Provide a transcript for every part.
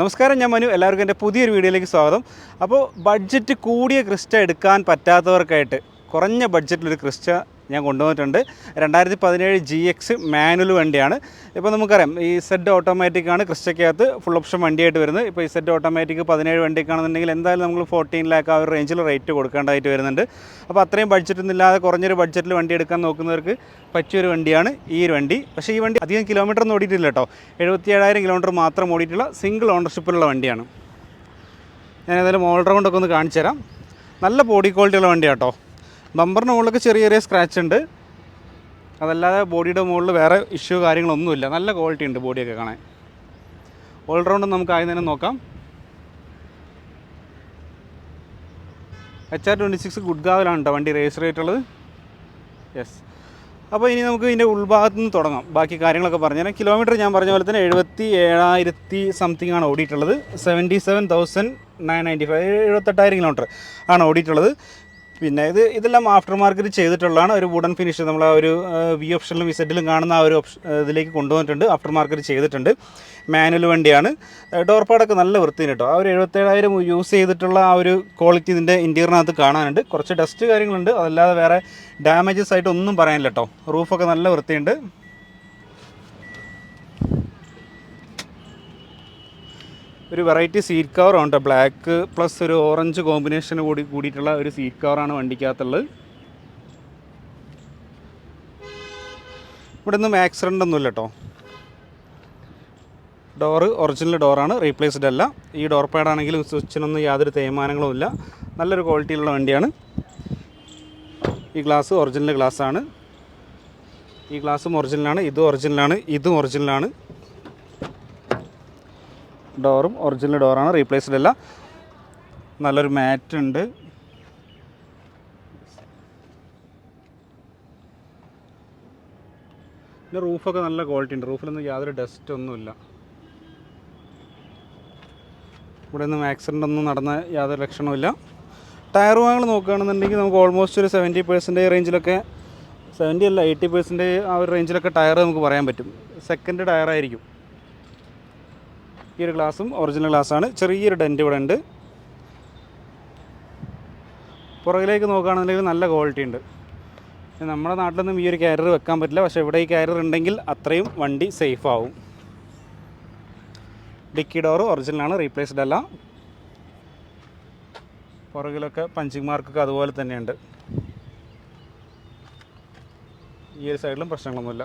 നമസ്കാരം ഞാൻ മനു. എല്ലാവർക്കും എന്റെ പുതിയൊരു വീഡിയോയിലേക്ക് സ്വാഗതം. അപ്പോൾ ബഡ്ജറ്റ് കൂടിയ ക്രിസ്റ്റ എടുക്കാൻ പറ്റാത്തവർക്കായിട്ട് കുറഞ്ഞ ബഡ്ജറ്റിലൊരു ക്രിസ്റ്റ ഞാൻ കൊണ്ടുവന്നിട്ടുണ്ട്. രണ്ടായിരത്തി പതിനേഴ് ജി എക്സ് മാനുവൽ വണ്ടിയാണ്. ഇപ്പോൾ നമുക്കറിയാം ഈ സെഡ് ഓട്ടോമാറ്റിക് ആണ് ക്രിസ്റ്റയ്ക്കകത്ത് ഫുൾ ഓപ്ഷൻ വണ്ടിയായിട്ട് വരുന്നത്. ഇപ്പോൾ ഈ സെഡ് ഓട്ടോമാറ്റിക് പതിനേഴ് വണ്ടിക്കാണെന്നുണ്ടെങ്കിൽ എന്തായാലും നമ്മൾ ഫോർട്ടീൻ ലാക്ക് ആ ഒരു റേഞ്ചിൽ റേറ്റ് കൊടുക്കേണ്ടതായിട്ട് വരുന്നുണ്ട്. അപ്പോൾ അത്രയും ബഡ്ജറ്റൊന്നും ഇല്ലാതെ കുറഞ്ഞൊരു ബഡ്ജറ്റിൽ വണ്ടി എടുക്കാൻ നോക്കുന്നവർക്ക് പറ്റിയൊരു വണ്ടിയാണ് ഈ ഒരു വണ്ടി. പക്ഷേ ഈ വണ്ടി അധികം കിലോമീറ്റർ ഒന്നും ഓടിയിട്ടില്ല കേട്ടോ. എഴുപത്തി ഏഴായിരം കിലോമീറ്റർ മാത്രം ഓടിയിട്ടുള്ള സിംഗിൾ ഓണർഷിപ്പിലുള്ള വണ്ടിയാണ്. ഞാൻ ഏതായാലും ഓൾ ഒന്ന് കാണിച്ചു തരാം നല്ല ബോഡി ക്വാളിറ്റിയുള്ള വണ്ടിയാണ് കേട്ടോ. ബമ്പറിന് മുകളിലൊക്കെ ചെറിയ ചെറിയ സ്ക്രാച്ച് ഉണ്ട്. അതല്ലാതെ ബോഡിയുടെ മുകളിൽ വേറെ ഇഷ്യൂ കാര്യങ്ങളൊന്നുമില്ല. നല്ല ക്വാളിറ്റി ഉണ്ട് ബോഡിയൊക്കെ കാണാൻ. ഓൾ റൗണ്ട് നമുക്ക് ആദ്യം തന്നെ നോക്കാം. എച്ച് ആർ ട്വന്റി സിക്സ് ഗുഡ് ഗാവിലാണ് കേട്ടോ വണ്ടി രജിസ്റ്റർ ചെയ്തിട്ടുള്ളത് യെസ് അപ്പോൾ ഇനി നമുക്ക് ഇതിന്റെ ഉൾഭാഗത്ത് നിന്ന് തുടങ്ങാം. ബാക്കി കാര്യങ്ങളൊക്കെ പറഞ്ഞുതരാം. കിലോമീറ്റർ ഞാൻ പറഞ്ഞ പോലെ തന്നെ എഴുപത്തി ഏഴായിരത്തി സംതിങ് ആണ് ഓടിയിട്ടുള്ളത്. Seventy seven thousand nine ninety five എഴുപത്തെട്ടായിരം kilometre ആണ് ഓടിയിട്ടുള്ളത്. പിന്നെ ഇത് ഇതെല്ലാം ആഫ്റ്റർ മാർക്കറ്റ് ചെയ്തിട്ടുള്ളതാണ്. ഒരു വുഡൻ ഫിനിഷ് നമ്മൾ ആ ഒരു വി ഓപ്ഷനിലും വിസെറ്റിലും കാണുന്ന ആ ഒരു ഓപ്ഷൻ ഇതിലേക്ക് കൊണ്ടുവന്നിട്ടുണ്ട്. ആഫ്റ്റർ മാർക്കറ്റ് ചെയ്തിട്ടുണ്ട്. മാനുവൽ വണ്ടിയാണ്. ഡോർ പാടൊക്കെ നല്ല വൃത്തിയിൽ കേട്ടോ ആ ഒരു എഴുപത്തേഴായിരം യൂസ് ചെയ്തിട്ടുള്ള ആ ഒരു ക്വാളിറ്റി ഇതിന്റെ ഇന്റീരിയറിനകത്ത് കാണാനുണ്ട്. കുറച്ച് ഡസ്റ്റ് കാര്യങ്ങളുണ്ട്. അതല്ലാതെ വേറെ ഡാമേജസ് ആയിട്ട് ഒന്നും പറയാനില്ല കേട്ടോ റൂഫൊക്കെ നല്ല വൃത്തിയുണ്ട്. ഒരു വെറൈറ്റി സീറ്റ് കവറാണ് കേട്ടോ ബ്ലാക്ക് പ്ലസ് ഒരു ഓറഞ്ച് കോമ്പിനേഷൻ കൂടി കൂടിയിട്ടുള്ള ഒരു സീറ്റ് കവറാണ് വണ്ടിക്കകത്തുള്ളത്. ഇവിടെ നിന്നും ആക്സിഡന്റ് ഒന്നുമില്ല കേട്ടോ ഡോറ് ഒറിജിനൽ ഡോറാണ് റീപ്ലേസ്ഡ് അല്ല. ഈ ഡോർ പാഡാണെങ്കിലും സ്വിച്ചിനൊന്നും യാതൊരു തേയ്മാനങ്ങളും ഇല്ല. നല്ലൊരു ക്വാളിറ്റിയിലുള്ള വണ്ടിയാണ്. ഈ ഗ്ലാസ് ഒറിജിനൽ ഗ്ലാസ്സാണ് ഈ ഗ്ലാസ്സും ഒറിജിനലാണ് ഇതും ഒറിജിനലാണ് ഇതും ഒറിജിനലാണ് ഡോറും ഒറിജിനൽ ഡോറാണ് റീപ്ലേസ്ഡ് അല്ല. നല്ലൊരു മാറ്റ് ഉണ്ട്. പിന്നെ റൂഫൊക്കെ നല്ല ക്വാളിറ്റി ഉണ്ട്. റൂഫിലൊന്നും യാതൊരു ഡസ്റ്റ് ഒന്നുമില്ല. ഇവിടെ ഒന്നും ആക്സിഡന്റ് ഒന്നും നടന്ന യാതൊരു ലക്ഷണമില്ല ടയർ വാങ്ങൾ നോക്കുകയാണെന്നുണ്ടെങ്കിൽ നമുക്ക് ഓൾമോസ്റ്റ് ഒരു സെവന്റി പെർസെന്റേജ് റേഞ്ചിലൊക്കെ സെവന്റി അല്ല എയ്റ്റി പെർസെന്റേജ് ആ ഒരു റേഞ്ചിലൊക്കെ ടയർ നമുക്ക് പറയാൻ പറ്റും. സെക്കൻഡ് ടയർ ആയിരിക്കും ഈ ഒരു ഗ്ലാസും ഒറിജിനൽ ഗ്ലാസ്സാണ്. ചെറിയൊരു ഡെന്റ് ഇവിടെ ഉണ്ട്. പുറകിലേക്ക് നോക്കുകയാണെന്നുണ്ടെങ്കിൽ നല്ല ക്വാളിറ്റി ഉണ്ട്. നമ്മുടെ നാട്ടിലൊന്നും ഈ ഒരു ക്യാരിയർ വെക്കാൻ പറ്റില്ല. പക്ഷേ ഇവിടെ ഈ ക്യാരിയർ ഉണ്ടെങ്കിൽ അത്രയും വണ്ടി സേഫ് ആവും. ഡിക്കി ഡോറ് ഒറിജിനലാണ് റീപ്ലേസ്ഡ് അല്ല. പുറകിലൊക്കെ പഞ്ചിങ് മാർക്കൊക്കെ അതുപോലെ തന്നെയുണ്ട്. ഈ ഒരു സൈഡിലും പ്രശ്നങ്ങളൊന്നുമില്ല.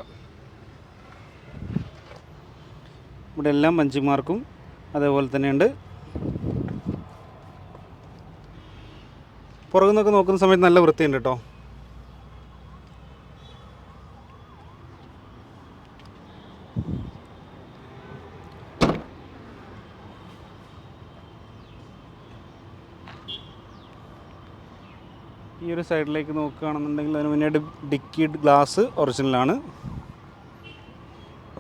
ഇവിടെ എല്ലാം പഞ്ചിമാർക്കും അതേപോലെ തന്നെയുണ്ട്. പുറകു നിന്നൊക്കെ നോക്കുന്ന സമയത്ത് നല്ല വൃത്തിയുണ്ട് കേട്ടോ. ഈ ഒരു സൈഡിലേക്ക് നോക്കുകയാണെന്നുണ്ടെങ്കിൽ അതിന് മുന്നേ ഡിക്കി ഗ്ലാസ് ഒറിജിനലാണ്.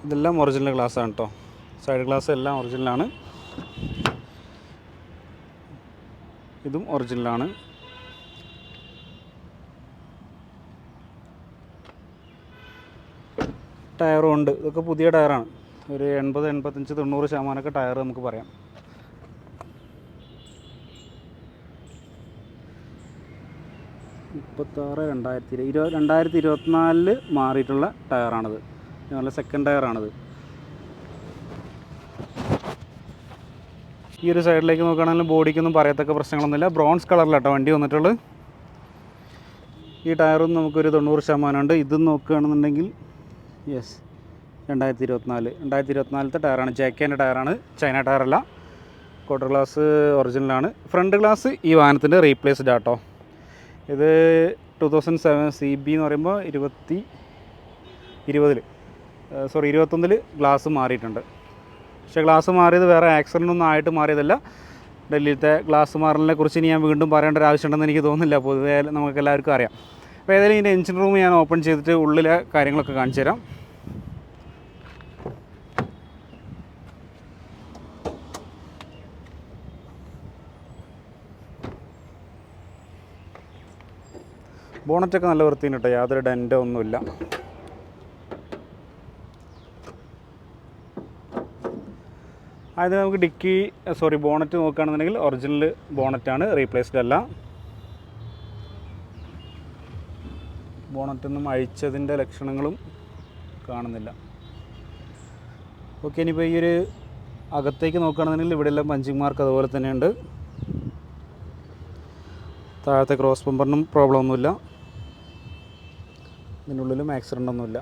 ഇതെല്ലാം ഒറിജിനൽ ഗ്ലാസ് ആണ് കേട്ടോ. സൈഡ് ഗ്ലാസ് എല്ലാം ഒറിജിനലാണ്. ഇതും ഒറിജിനലാണ്. ടയറും ഉണ്ട്. ഇതൊക്കെ പുതിയ ടയറാണ്. ഒരു എൺപത് എൺപത്തഞ്ച് തൊണ്ണൂറ് ശതമാനമൊക്കെ ടയർ നമുക്ക് പറയാം. മുപ്പത്താറ് രണ്ടായിരത്തി ഇരു ഇരുപത് രണ്ടായിരത്തി ഇരുപത്തിനാലിൽ മാറിയിട്ടുള്ള ടയറാണിത്. നല്ല സെക്കൻഡ് ടയറാണിത്. ഈ ഒരു സൈഡിലേക്ക് നോക്കുകയാണെങ്കിൽ ബോഡിക്കൊന്നും പറയത്തക്ക പ്രശ്നങ്ങളൊന്നുമില്ല. ബ്രോൺസ് കളറിലാട്ടോ വണ്ടി വന്നിട്ടുള്ളത്. ഈ ടയറും നമുക്കൊരു തൊണ്ണൂറ് ശതമാനമുണ്ട്. ഇതും നോക്കുകയാണെന്നുണ്ടെങ്കിൽ യെസ് രണ്ടായിരത്തി ഇരുപത്തിനാല് രണ്ടായിരത്തി ഇരുപത്തിനാലത്തെ ടയറാണ് ജാക്കേന്റെ ടയറാണ് ചൈന ടയറല്ല ക്വാർട്ടർ ഗ്ലാസ് ഒറിജിനലാണ് ഫ്രണ്ട് ഗ്ലാസ് ഈ വാഹനത്തിന്റെ റീപ്ലേസ്ഡ് ആട്ടോ. ഇത് two thousand seven C B എന്ന് പറയുമ്പോൾ ഇരുപത്തി ഇരുപതിൽ സോറി ഇരുപത്തൊന്നിൽ ഗ്ലാസ് മാറിയിട്ടുണ്ട്. പക്ഷേ ഗ്ലാസ് മാറിയത് വേറെ ആക്സിഡന്റ് ഒന്നും ആയിട്ട് മാറിയതല്ല. ഡൽഹിയിലത്തെ ഗ്ലാസ് മാറലിനെ കുറിച്ച് ഇനി ഞാൻ വീണ്ടും പറയേണ്ട ഒരു ആവശ്യമുണ്ടെന്ന് എനിക്ക് തോന്നുന്നില്ല. പൊതുവേ നമുക്ക് എല്ലാവർക്കും അറിയാം. അപ്പോൾ ഏതായാലും ഇതിന്റെ എഞ്ചിൻ റൂം ഞാൻ ഓപ്പൺ ചെയ്തിട്ട് ഉള്ളിലെ കാര്യങ്ങളൊക്കെ കാണിച്ചു തരാം. ബോണറ്റൊക്കെ നല്ല വൃത്തിയുണ്ട് കേട്ടോ യാതൊരു ഡെന്റോ ഒന്നുമില്ല ആദ്യം നമുക്ക് ഡിക്കി സോറി ബോണറ്റ് നോക്കുകയാണെന്നുണ്ടെങ്കിൽ ഒറിജിനൽ ബോണറ്റാണ് റീപ്ലേസ്ഡ് അല്ല. ബോണറ്റൊന്നും അഴിച്ചതിന്റെ ലക്ഷണങ്ങളും കാണുന്നില്ല. ഓക്കെ ഇനിയിപ്പോൾ ഈ ഒരു അകത്തേക്ക് നോക്കുകയാണെന്നുണ്ടെങ്കിൽ ഇവിടെയെല്ലാം പഞ്ചിങ് മാർക്ക് അതുപോലെ തന്നെയുണ്ട്. താഴത്തെ ക്രോസ് ബമ്പറിനും പ്രോബ്ലം ഒന്നുമില്ല. ഇതിനുള്ളിലും ആക്സിഡന്റ് ഒന്നുമില്ല.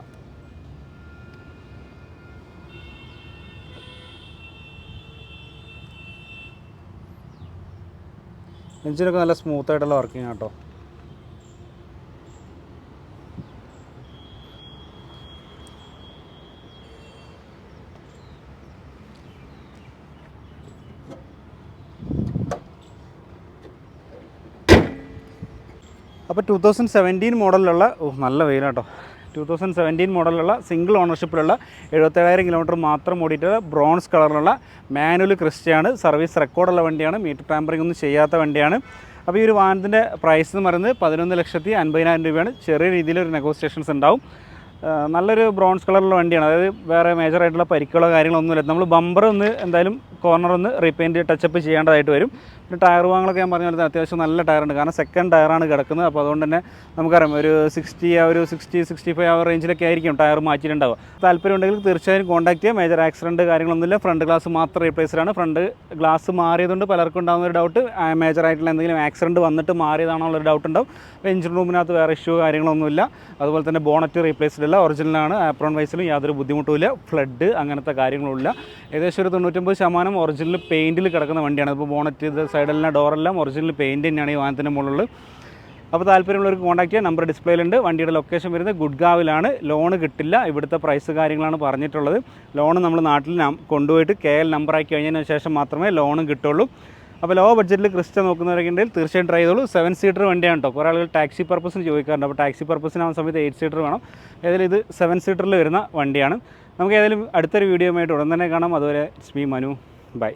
എഞ്ചിനൊക്കെ നല്ല സ്മൂത്തായിട്ടുള്ള വർക്കിംഗ് കേട്ടോ. അപ്പോൾ ടു തൗസൻഡ് സെവന്റീൻ മോഡലിലുള്ള ഓ നല്ല വെയിലാട്ടോ ടു തൗസൻഡ് സെവന്റീൻ മോഡലുള്ള സിംഗിൾ ഓണർഷിപ്പിലുള്ള എഴുപത്തേഴായിരം കിലോമീറ്റർ മാത്രം ഓടിയിട്ടുള്ള ബ്രോൺസ് കളറിലുള്ള മാനുവൽ ക്രിസ്റ്റയാണ് സർവീസ് റെക്കോർഡുള്ള വണ്ടിയാണ്. മീറ്റർ ടാമ്പറിംഗ് ഒന്നും ചെയ്യാത്ത വണ്ടിയാണ്. അപ്പോൾ ഈ ഒരു വാഹനത്തിന്റെ പ്രൈസ് എന്ന് പറയുന്നത് പതിനൊന്ന് ലക്ഷത്തി അൻപതിനായിരം രൂപയാണ്. ചെറിയ രീതിയിലൊരു നെഗോസിയേഷൻസ് ഉണ്ടാവും. നല്ലൊരു ബ്രോൺസ് കളറുള്ള വണ്ടിയാണ്. അതായത് വേറെ മേജർ ആയിട്ടുള്ള പരിക്കുകളോ കാര്യങ്ങളോ ഒന്നുമില്ല. നമ്മൾ ബമ്പർ ഒന്ന് എന്തായാലും കോർണർ ഒന്ന് റീപെയിന്റ് ടച്ചപ്പ് ചെയ്യേണ്ടതായിട്ട് വരും. പിന്നെ ടയർ വാങ്ങളൊക്കെ ഞാൻ പറഞ്ഞ അത്യാവശ്യം നല്ല ടയറുണ്ട്. കാരണം സെക്കൻഡ് ടയറാണ് കിടക്കുന്നത്. അപ്പോൾ അതുകൊണ്ട് തന്നെ നമുക്കറിയാം ഒരു സിക്സ്റ്റി ആ ഒരു സിക്സ്റ്റി സിക്സ്റ്റി ഫൈവ് ആ റേഞ്ചിലൊക്കെ ആയിരിക്കും ടയർ മാറ്റിയിട്ടുണ്ടാവുക. താല്പര്യം ഉണ്ടെങ്കിൽ തീർച്ചയായും കോൺടാക്ട് ചെയ്യാം. മേജർ ആക്സിഡന്റ് കാര്യങ്ങളൊന്നുമില്ല. ഫ്രണ്ട് ഗ്ലാസ് മാത്രം റീപ്ലേസ്ഡാണ് ഫ്രണ്ട് ഗ്ലാസ് മാറിയതുകൊണ്ട് പലർക്കും ഉണ്ടാകുന്ന ഒരു ഡൗട്ട് മേജർ ആയിട്ടുള്ള എന്തെങ്കിലും ആക്സിഡന്റ് വന്നിട്ട് മാറിയതാണോ ഡൗട്ട് ഉണ്ടാവും. എഞ്ചിൻ റൂമിനകത്ത് വേറെ ഇഷ്യൂ കാര്യങ്ങളൊന്നുമില്ല. അതുപോലെ തന്നെ ബോണറ്റ് റീപ്ലേസ്ഡ് അല്ല ഒറിജിനലാണ് ആപ്രോൺ വൈസിലും യാതൊരു ബുദ്ധിമുട്ടുമില്ല ഫ്ലഡ് അങ്ങനത്തെ കാര്യങ്ങളുമില്ല ഏകദേശം ഒരു തൊണ്ണൂറ്റൊമ്പത് ശതമാനം ഒറിജിനൽ പെയിന്റിൽ കിടക്കുന്ന വണ്ടിയാണ്. ഇപ്പോൾ ബോണറ്റ് ഇത് സൈഡെല്ലാം ഡോറെല്ലാം ഒറിജിനൽ പെയിന്റ് തന്നെയാണ് ഈ വാഹനത്തിന്റെ മുകളിൽ അപ്പോൾ താല്പര്യമുള്ളവർക്ക് കോൺടാക്ട് ചെയ്യാം. നമ്പർ ഡിസ്പ്ലേയിലുണ്ട്. വണ്ടിയുടെ ലൊക്കേഷൻ വരുന്നത് ഗുഡ്ഗാവിലാണ്. ലോൺ കിട്ടില്ല. ഇവിടുത്തെ പ്രൈസ് കാര്യങ്ങളാണ് പറഞ്ഞിട്ടുള്ളത്. ലോൺ നമ്മൾ നാട്ടിൽ കൊണ്ടുപോയിട്ട് കെ എൽ നമ്പറാക്കി കഴിഞ്ഞതിന് ശേഷം മാത്രമേ ലോണും കിട്ടുള്ളൂ. അപ്പോൾ ലോ ബഡ്ജറ്റിൽ ക്രിസ്റ്റ നോക്കുന്നവരൊക്കെയുണ്ടെങ്കിൽ തീർച്ചയായും ട്രൈ ചെയ്തോളൂ. സെവൻ സീറ്റർ വണ്ടിയാണ് കേട്ടോ കുറേ ആളുകൾ ടാക്സി പർപ്പസിന് ചോദിക്കാറുണ്ട്. അപ്പോൾ ടാക്സി പർപ്പസിനാവുന്ന സമയത്ത് എയ്റ്റ് സീറ്റർ വേണം. ഏതായാലും ഇത് സെവൻ സീറ്ററിൽ വരുന്ന വണ്ടിയാണ്. നമുക്ക് ഏതായാലും അടുത്തൊരു വീഡിയോ ആയിട്ട് ഉടൻ തന്നെ കാണാം. അതുവരെ ഇറ്റ്സ് മീ മനു. ബൈ.